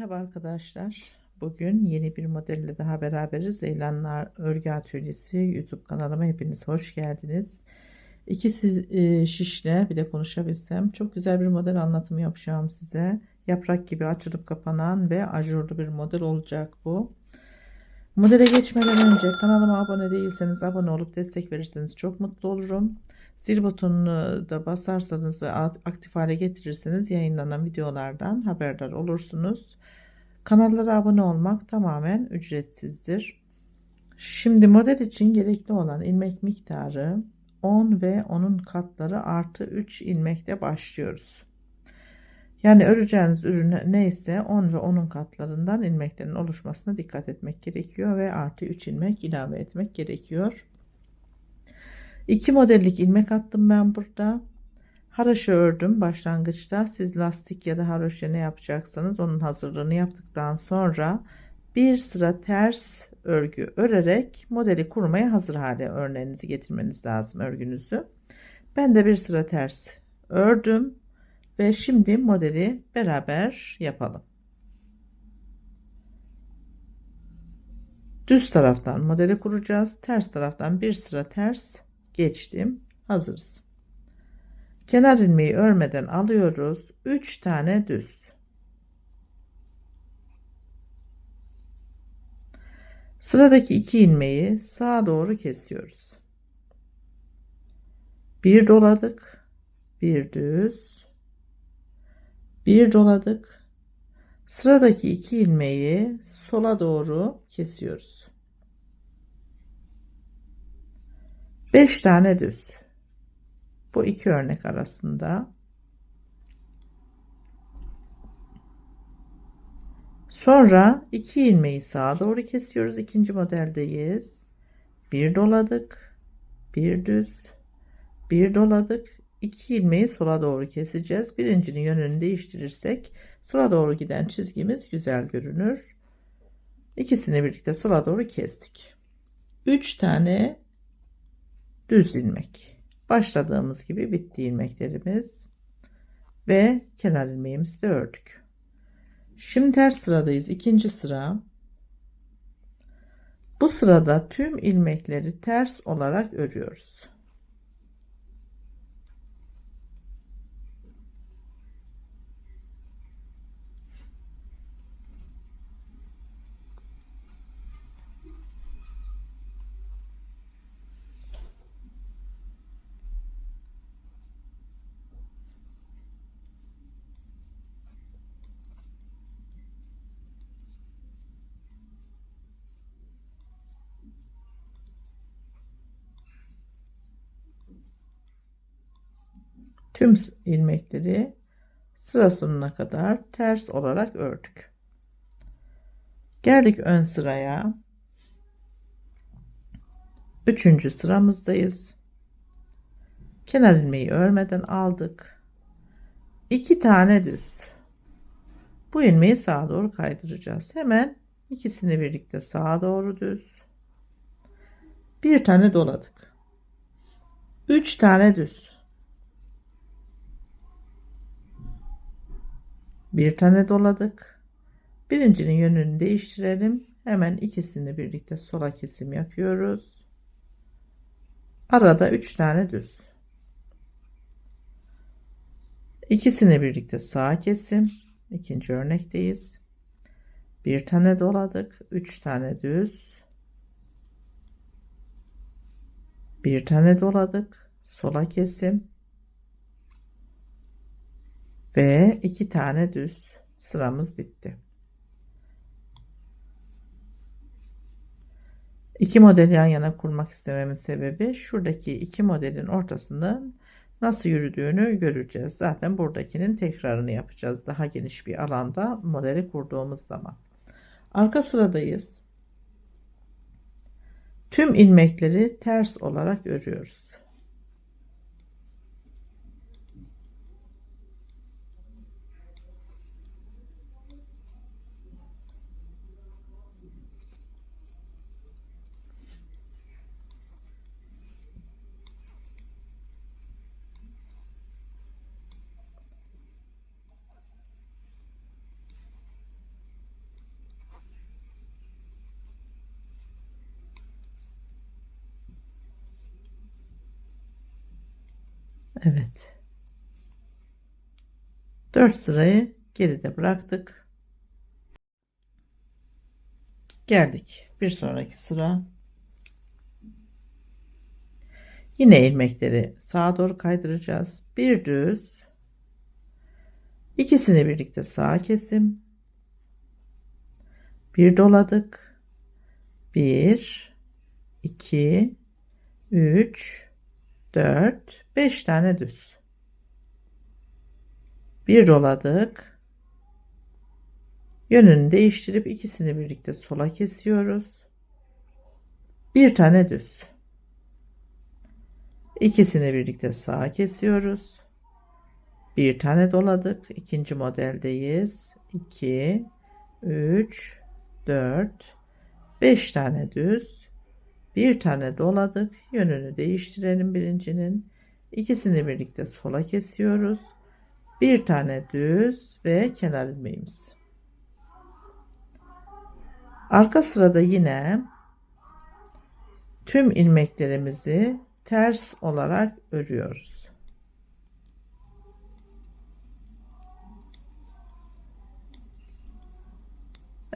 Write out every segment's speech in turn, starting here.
Merhaba arkadaşlar. Bugün yeni bir modelle daha beraberiz. Zeylanlar Örgü Atölyesi YouTube kanalıma hepiniz hoş geldiniz. İkisi e, şişle bir de konuşabilsem çok güzel bir model anlatımı yapacağım size. Yaprak gibi açılıp kapanan ve ajurlu bir model olacak bu. Modele geçmeden önce kanalıma abone değilseniz abone olup destek verirseniz çok mutlu olurum. Zil butonunu da basarsanız ve aktif hale getirirseniz yayınlanan videolardan haberdar olursunuz. Kanallara abone olmak tamamen ücretsizdir. Şimdi model için gerekli olan ilmek miktarı 10 ve onun katları artı 3 ilmekte başlıyoruz. Yani öreceğiniz ürün neyse 10 ve onun katlarından ilmeklerin oluşmasına dikkat etmek gerekiyor ve artı 3 ilmek ilave etmek gerekiyor. İki modellik ilmek attım ben burada. Haroşa ördüm başlangıçta. Siz lastik ya da haroşa ne yapacaksanız onun hazırlığını yaptıktan sonra bir sıra ters örgü örerek modeli kurmaya hazır hale örneğinizi getirmeniz lazım örgünüzü. Ben de bir sıra ters ördüm ve şimdi modeli beraber yapalım. Düz taraftan modeli kuracağız. Ters taraftan bir sıra ters geçtim. Hazırız. Kenar ilmeği örmeden alıyoruz. 3 tane düz. Sıradaki iki ilmeği sağa doğru kesiyoruz. Bir doladık. Bir düz. Bir doladık. Sıradaki iki ilmeği sola doğru kesiyoruz. 5 tane düz. Bu iki örnek arasında. Sonra iki ilmeği sağa doğru kesiyoruz. İkinci modeldeyiz. Bir doladık. Bir düz. Bir doladık. İki ilmeği sola doğru keseceğiz. Birincinin yönünü değiştirirsek sola doğru giden çizgimiz güzel görünür. İkisini birlikte sola doğru kestik. 3 tane düz ilmek. Başladığımız gibi bitti ilmeklerimiz ve kenar ilmeğimizi de ördük. Şimdi ters sıradayız. ikinci sıra. Bu sırada tüm ilmekleri ters olarak örüyoruz. Tüm ilmekleri sıra sonuna kadar ters olarak ördük. Geldik ön sıraya. Üçüncü sıramızdayız. Kenar ilmeği örmeden aldık. İki tane düz. Bu ilmeği sağa doğru kaydıracağız. Hemen ikisini birlikte sağa doğru düz. Bir tane doladık. Üç tane düz. Bir tane doladık. Birincinin yönünü değiştirelim. Hemen ikisini birlikte sola kesim yapıyoruz. Arada 3 tane düz. İkisini birlikte sağ kesim. İkinci örnekteyiz. Bir tane doladık. 3 tane düz. Bir tane doladık. Sola kesim ve iki tane düz sıramız bitti. İki model yan yana kurmak istememin sebebi şuradaki iki modelin ortasından nasıl yürüdüğünü göreceğiz. Zaten buradakinin tekrarını yapacağız. Daha geniş bir alanda modeli kurduğumuz zaman. Arka sıradayız. Tüm ilmekleri ters olarak örüyoruz. Evet. 4 sırayı geride bıraktık. Geldik. Bir sonraki sıra. Yine ilmekleri sağa doğru kaydıracağız. Bir düz. İkisini birlikte sağa kesim. Bir doladık. Bir, iki, üç, dört, beş tane düz. Bir doladık. Yönünü değiştirip ikisini birlikte sola kesiyoruz. Bir tane düz. İkisini birlikte sağa kesiyoruz. Bir tane doladık. İkinci modeldeyiz. 2 3 4 5 tane düz. Bir tane doladık. Yönünü değiştirelim birincinin. İkisini birlikte sola kesiyoruz. Bir tane düz ve kenar ilmeğimiz. Arka sırada yine tüm ilmeklerimizi ters olarak örüyoruz.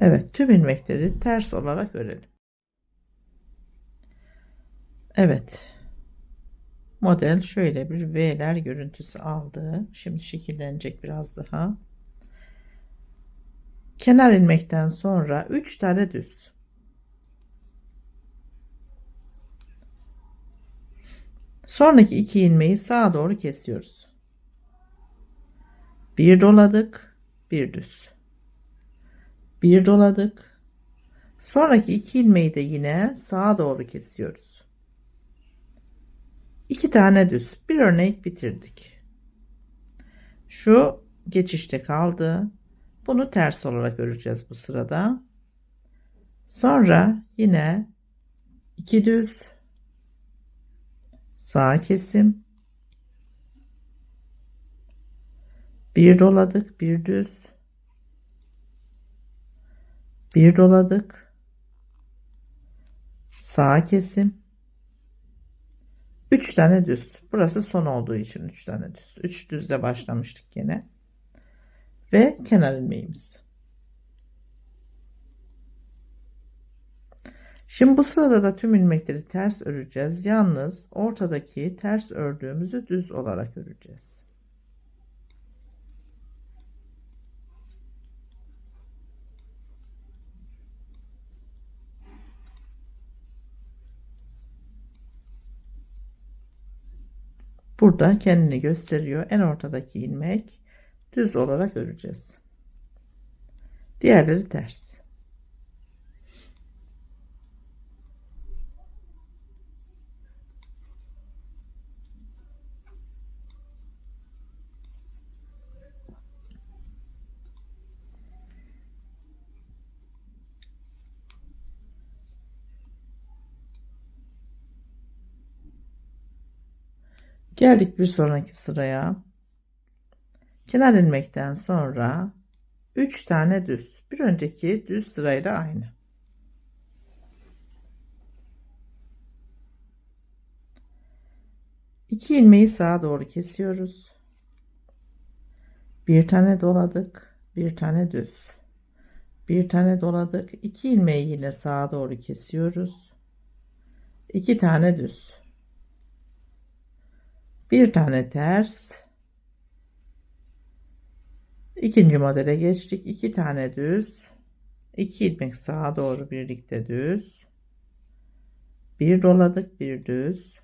Evet, tüm ilmekleri ters olarak örelim. Evet. Model şöyle bir V'ler görüntüsü aldı. Şimdi şekillenecek biraz daha. Kenar ilmekten sonra 3 tane düz. Sonraki iki ilmeği sağa doğru kesiyoruz. Bir doladık, bir düz. Bir doladık. Sonraki iki ilmeği de yine sağa doğru kesiyoruz. İki tane düz. Bir örnek bitirdik. Şu geçişte kaldı. Bunu ters olarak öreceğiz bu sırada. Sonra yine iki düz sağ kesim bir doladık bir düz bir doladık sağ kesim 3 tane düz burası son olduğu için 3 tane düz 3 düzle başlamıştık yine ve kenar ilmeğimiz Şimdi bu sırada da tüm ilmekleri ters öreceğiz. Yalnız ortadaki ters ördüğümüzü düz olarak öreceğiz. Burada kendini gösteriyor. En ortadaki ilmek düz olarak öreceğiz. Diğerleri ters. Geldik bir sonraki sıraya. Kenar ilmekten sonra 3 tane düz. Bir önceki düz sırayla aynı. İki ilmeği sağa doğru kesiyoruz. Bir tane doladık. Bir tane düz. Bir tane doladık. İki ilmeği yine sağa doğru kesiyoruz. İki tane düz bir tane ters. İkinci modele geçtik. İki tane düz. İki ilmek sağa doğru birlikte düz. Bir doladık bir düz.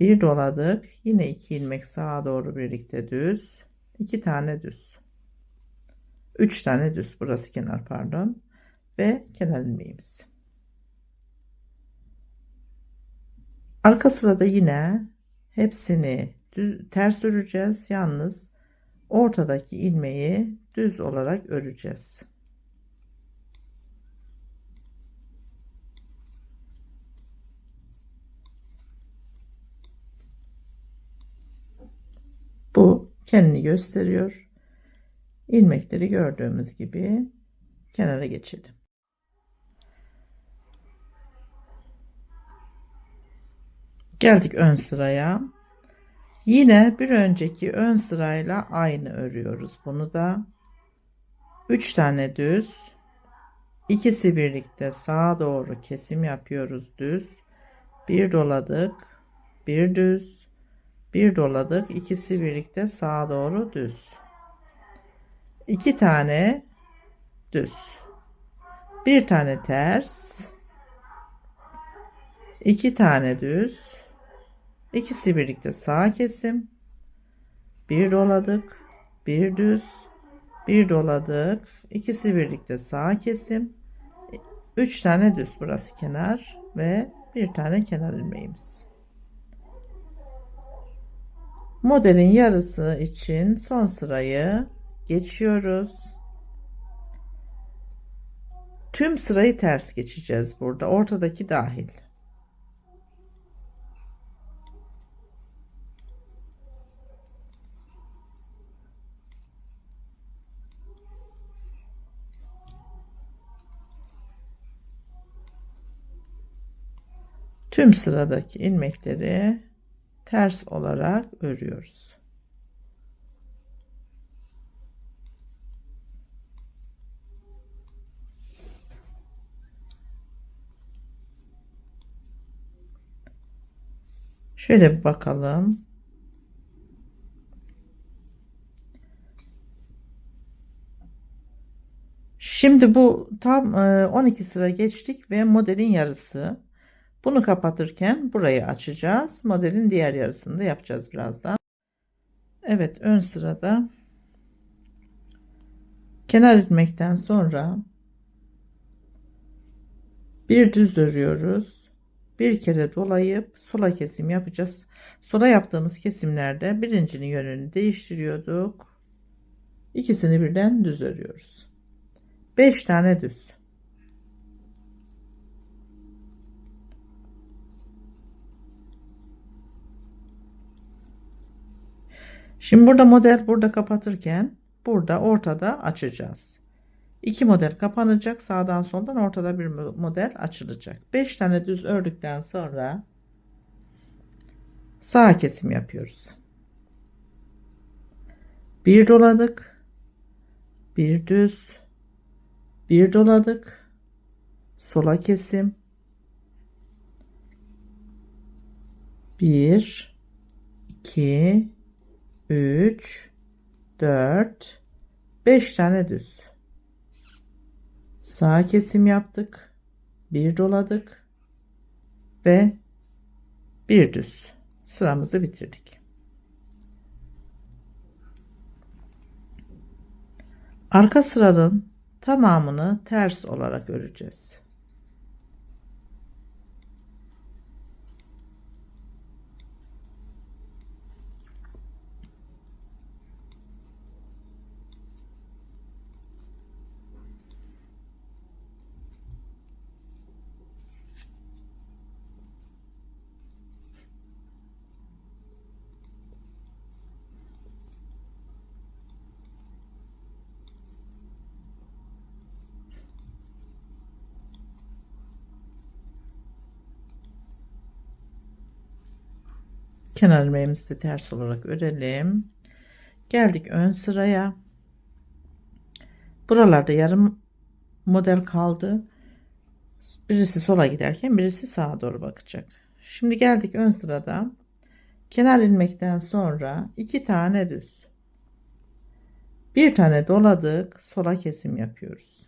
Bir doladık. Yine iki ilmek sağa doğru birlikte düz. İki tane düz. Üç tane düz. Burası kenar pardon. Ve kenar ilmeğimiz. Arka sırada yine Hepsini düz, ters öreceğiz. Yalnız ortadaki ilmeği düz olarak öreceğiz. Bu kendini gösteriyor. İlmekleri gördüğümüz gibi kenara geçelim. Geldik ön sıraya. Yine bir önceki ön sırayla aynı örüyoruz. Bunu da 3 tane düz ikisi birlikte sağa doğru kesim yapıyoruz düz. Bir doladık, bir düz, bir doladık, ikisi birlikte sağa doğru düz. 2 tane düz. Bir tane ters. iki tane düz. İkisi birlikte sağ kesim. Bir doladık. Bir düz. Bir doladık. İkisi birlikte sağ kesim. Üç tane düz burası kenar ve bir tane kenar ilmeğimiz. Modelin yarısı için son sırayı geçiyoruz. Tüm sırayı ters geçeceğiz burada. Ortadaki dahil. Tüm sıradaki ilmekleri ters olarak örüyoruz. Şöyle bir bakalım. Şimdi bu tam 12 sıra geçtik ve modelin yarısı. Bunu kapatırken burayı açacağız. Modelin diğer yarısını da yapacağız birazdan. Evet ön sırada kenar ilmekten sonra bir düz örüyoruz. Bir kere dolayıp sola kesim yapacağız. Sola yaptığımız kesimlerde birincinin yönünü değiştiriyorduk. İkisini birden düz örüyoruz. 5 tane düz. Şimdi burada model burada kapatırken burada ortada açacağız. İki model kapanacak. Sağdan soldan ortada bir model açılacak. 5 tane düz ördükten sonra sağ kesim yapıyoruz. Bir doladık. Bir düz. Bir doladık. Sola kesim. Bir, iki, 3 4 5 tane düz. Sağ kesim yaptık. Bir doladık ve bir düz. Sıramızı bitirdik. Arka sıranın tamamını ters olarak öreceğiz. Kenar ilmeğimizi ters olarak örelim. Geldik ön sıraya. Buralarda yarım model kaldı. Birisi sola giderken birisi sağa doğru bakacak. Şimdi geldik ön sırada. Kenar ilmekten sonra iki tane düz. Bir tane doladık. Sola kesim yapıyoruz.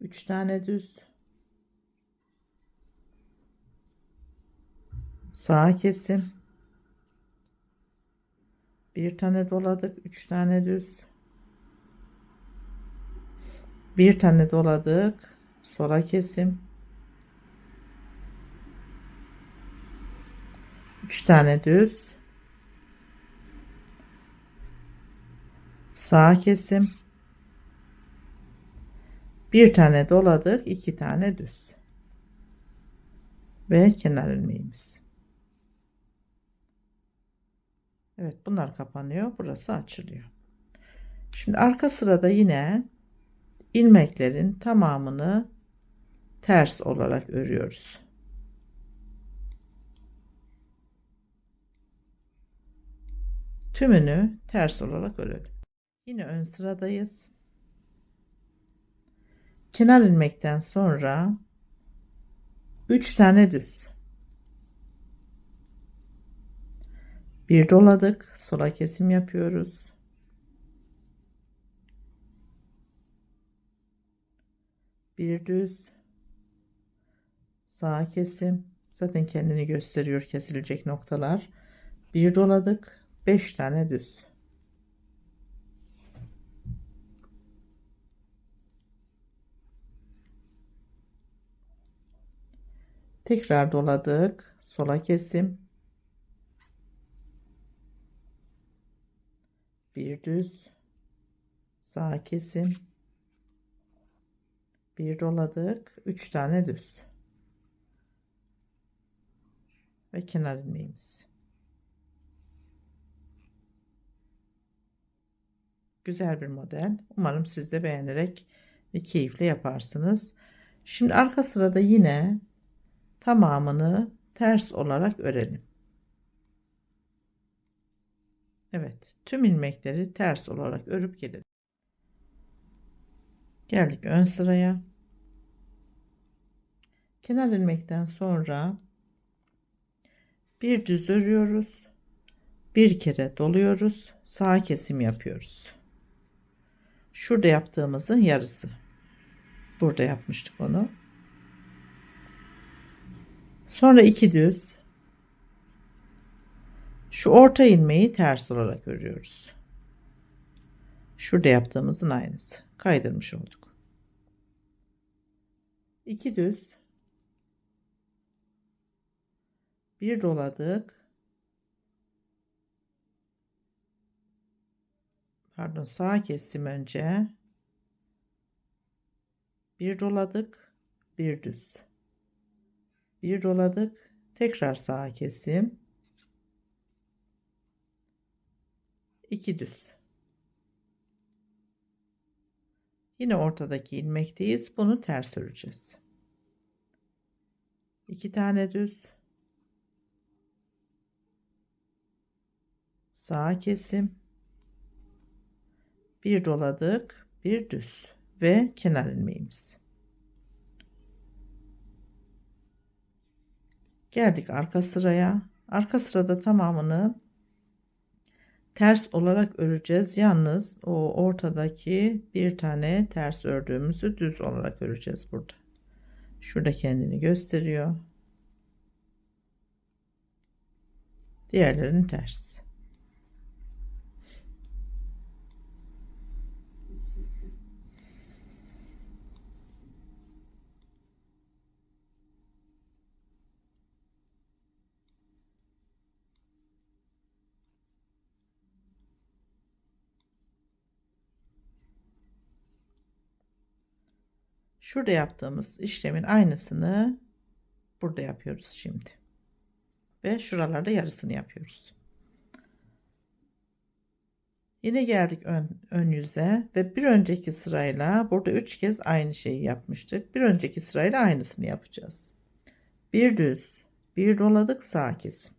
Üç tane düz. Sağ kesim. Bir tane doladık. Üç tane düz. Bir tane doladık. Sola kesim. Üç tane düz. Sağ kesim. Bir tane doladık. iki tane düz. Ve kenar ilmeğimiz. Evet bunlar kapanıyor. Burası açılıyor. Şimdi arka sırada yine ilmeklerin tamamını ters olarak örüyoruz. tümünü ters olarak örelim. Yine ön sıradayız. Kenar ilmekten sonra 3 tane düz. Bir doladık. Sola kesim yapıyoruz. Bir düz. Sağ kesim. Zaten kendini gösteriyor kesilecek noktalar. Bir doladık. 5 tane düz. Tekrar doladık. Sola kesim. Bir düz. Sağ kesim. Bir doladık. Üç tane düz. Ve kenar ilmeğimiz. Güzel bir model. Umarım siz de beğenerek ve keyifle yaparsınız. Şimdi arka sırada yine tamamını ters olarak örelim. Evet, tüm ilmekleri ters olarak örüp gelelim. Geldik ön sıraya. Kenar ilmekten sonra bir düz örüyoruz. Bir kere doluyoruz. Sağ kesim yapıyoruz. Şurada yaptığımızın yarısı. Burada yapmıştık onu. Sonra iki düz. Şu orta ilmeği ters olarak örüyoruz. Şurada yaptığımızın aynısı. Kaydırmış olduk. İki düz. Bir doladık. Pardon sağ kesim önce. Bir doladık. Bir düz bir doladık tekrar sağ kesim 2 düz. Yine ortadaki ilmekteyiz bunu ters öreceğiz. 2 tane düz. Sağ kesim. Bir doladık bir düz ve kenar ilmeğimiz Geldik arka sıraya. Arka sırada tamamını ters olarak öreceğiz. Yalnız o ortadaki bir tane ters ördüğümüzü düz olarak öreceğiz burada. Şurada kendini gösteriyor. Diğerlerini ters. Şurada yaptığımız işlemin aynısını burada yapıyoruz şimdi. Ve şuralarda yarısını yapıyoruz. Yine geldik ön, ön yüze ve bir önceki sırayla burada üç kez aynı şeyi yapmıştık. Bir önceki sırayla aynısını yapacağız. Bir düz, bir doladık sağ kesim.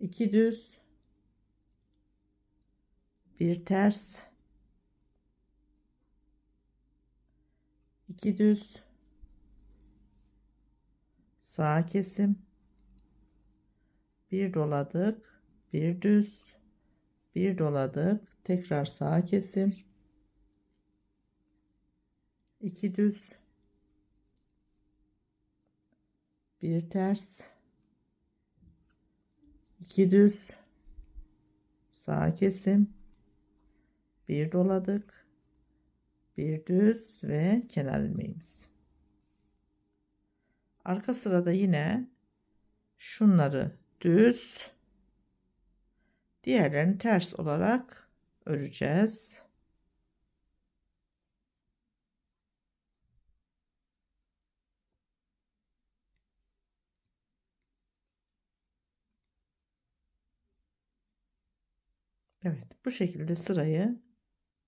İki düz, bir ters, 2 düz. Sağ kesim. Bir doladık bir düz. Bir doladık tekrar sağ kesim. 2 düz. Bir ters. 2 düz. Sağ kesim. Bir doladık bir düz ve kenar ilmeğimiz. Arka sırada yine şunları düz, diğerlerini ters olarak öreceğiz. Evet, bu şekilde sırayı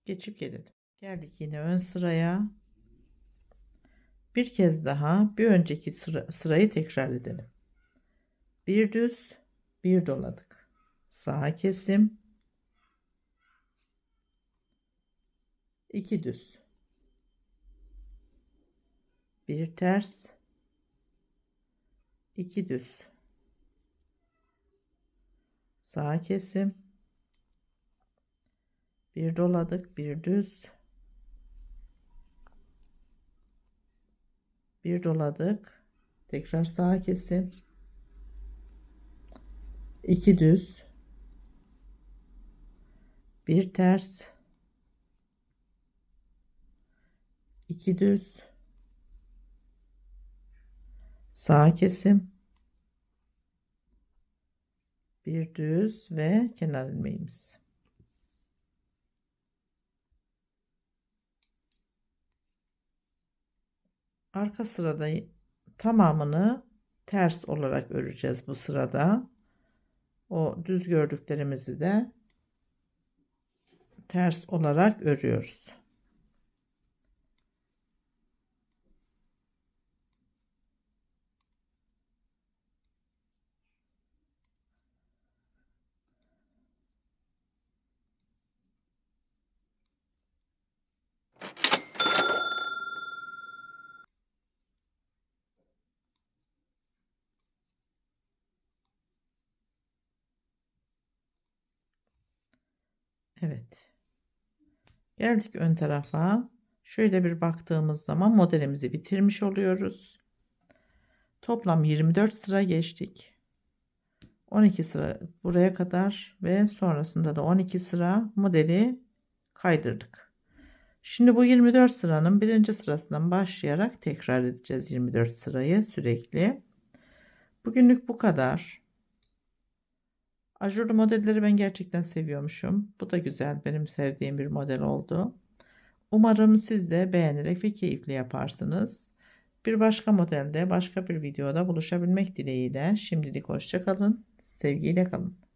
geçip gelelim. Geldik yine ön sıraya. Bir kez daha bir önceki sıra, sırayı tekrar edelim. Bir düz, bir doladık. Sağ kesim. 2 düz. Bir ters. 2 düz. Sağ kesim. Bir doladık, bir düz. Bir doladık. Tekrar sağ kesim. 2 düz. Bir ters. 2 düz. Sağ kesim. Bir düz ve kenar ilmeğimiz. Arka sırada tamamını ters olarak öreceğiz bu sırada. O düz gördüklerimizi de ters olarak örüyoruz. Evet. Geldik ön tarafa. Şöyle bir baktığımız zaman modelimizi bitirmiş oluyoruz. Toplam 24 sıra geçtik. 12 sıra buraya kadar ve sonrasında da 12 sıra modeli kaydırdık. Şimdi bu 24 sıranın birinci sırasından başlayarak tekrar edeceğiz 24 sırayı sürekli. Bugünlük bu kadar. Ajurlu modelleri ben gerçekten seviyormuşum. Bu da güzel. Benim sevdiğim bir model oldu. Umarım siz de beğenerek ve keyifli yaparsınız. Bir başka modelde, başka bir videoda buluşabilmek dileğiyle şimdilik hoşça kalın. Sevgiyle kalın.